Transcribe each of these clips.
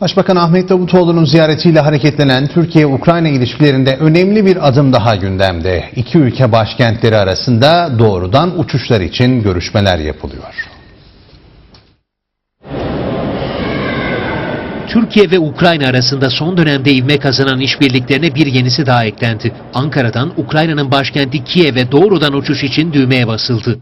Başbakan Ahmet Davutoğlu'nun ziyaretiyle hareketlenen Türkiye-Ukrayna ilişkilerinde önemli bir adım daha gündemde. İki ülke başkentleri arasında doğrudan uçuşlar için görüşmeler yapılıyor. Türkiye ve Ukrayna arasında son dönemde ivme kazanan işbirliklerine bir yenisi daha eklendi. Ankara'dan Ukrayna'nın başkenti Kiev'e doğrudan uçuş için düğmeye basıldı.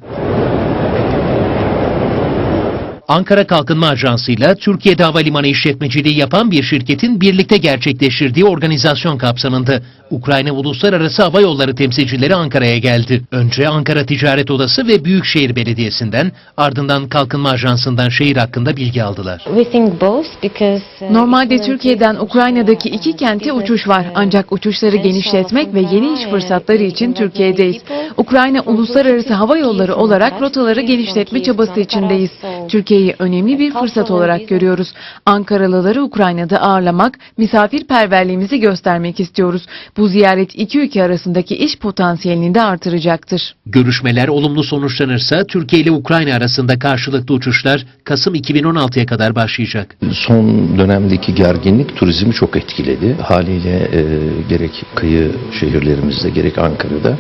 Ankara Kalkınma Ajansı ile Türkiye'de havalimanı işletmeciliği yapan bir şirketin birlikte gerçekleştirdiği organizasyon kapsamında Ukrayna Uluslararası Hava Yolları temsilcileri Ankara'ya geldi. Önce Ankara Ticaret Odası ve Büyükşehir Belediyesi'nden ardından Kalkınma Ajansı'ndan şehir hakkında bilgi aldılar. Uh, Normalde Türkiye'den Ukrayna'daki iki kente uçuş var. Ancak uçuşları genişletmek ve yeni iş fırsatları için Türkiye'deyiz. Ukrayna Uluslararası Hava Yolları olarak rotaları genişletme çabası içindeyiz. Türkiye'yi önemli bir A fırsat olarak görüyoruz. Ankaralıları Ukrayna'da ağırlamak, misafirperverliğimizi göstermek istiyoruz. Bu ziyaret iki ülke arasındaki iş potansiyelini de artıracaktır. Görüşmeler olumlu sonuçlanırsa Türkiye ile Ukrayna arasında karşılıklı uçuşlar Kasım 2016'ya kadar başlayacak. Son dönemdeki gerginlik turizmi çok etkiledi. Haliyle e, gerek kıyı şehirlerimizde gerek Ankara'da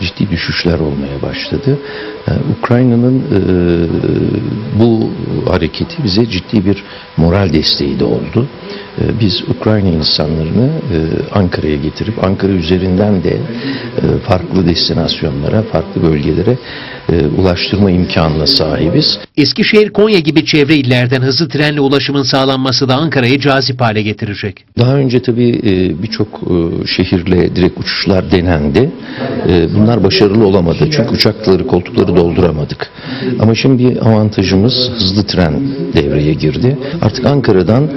ciddi düşüşler olmaya başladı. E, Ukrayna'nın e, bu hareketi bize ciddi bir moral desteği de oldu. E, biz Ukrayna insanlarını e, Ankara'ya getirip Ankara üzerinden de e, farklı destinasyonlara, farklı bölgelere e, ulaştırma imkanına sahibiz. Eskişehir, Konya gibi çevre illerden hızlı trenle ulaşımın sağlanması da Ankara'yı cazip hale getirecek. Daha önce tabii birçok şehirle direkt uçuşlar denendi. Bunlar başarılı olamadı çünkü uçakları, koltukları dolduramadık. Ama şimdi bir avantajımız hızlı tren devreye girdi. Artık Ankara'dan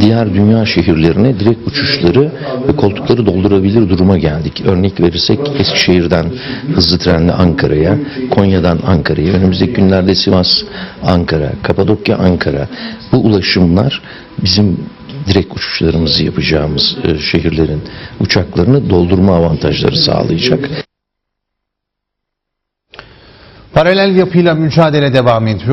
diğer dünya şehirlerine direkt uçuşları ve koltukları doldurabilir duruma geldik. Örnek verirsek Eskişehir'den hızlı trenle Ankara'ya, Konya'dan Ankara'ya, önümüzdeki günlerde Sivas, Ankara, Kapadokya, Ankara. Bu ulaşımlar bizim direkt uçuşlarımızı yapacağımız e, şehirlerin uçaklarını doldurma avantajları sağlayacak. Paralel yapıyla mücadele devam ediyor.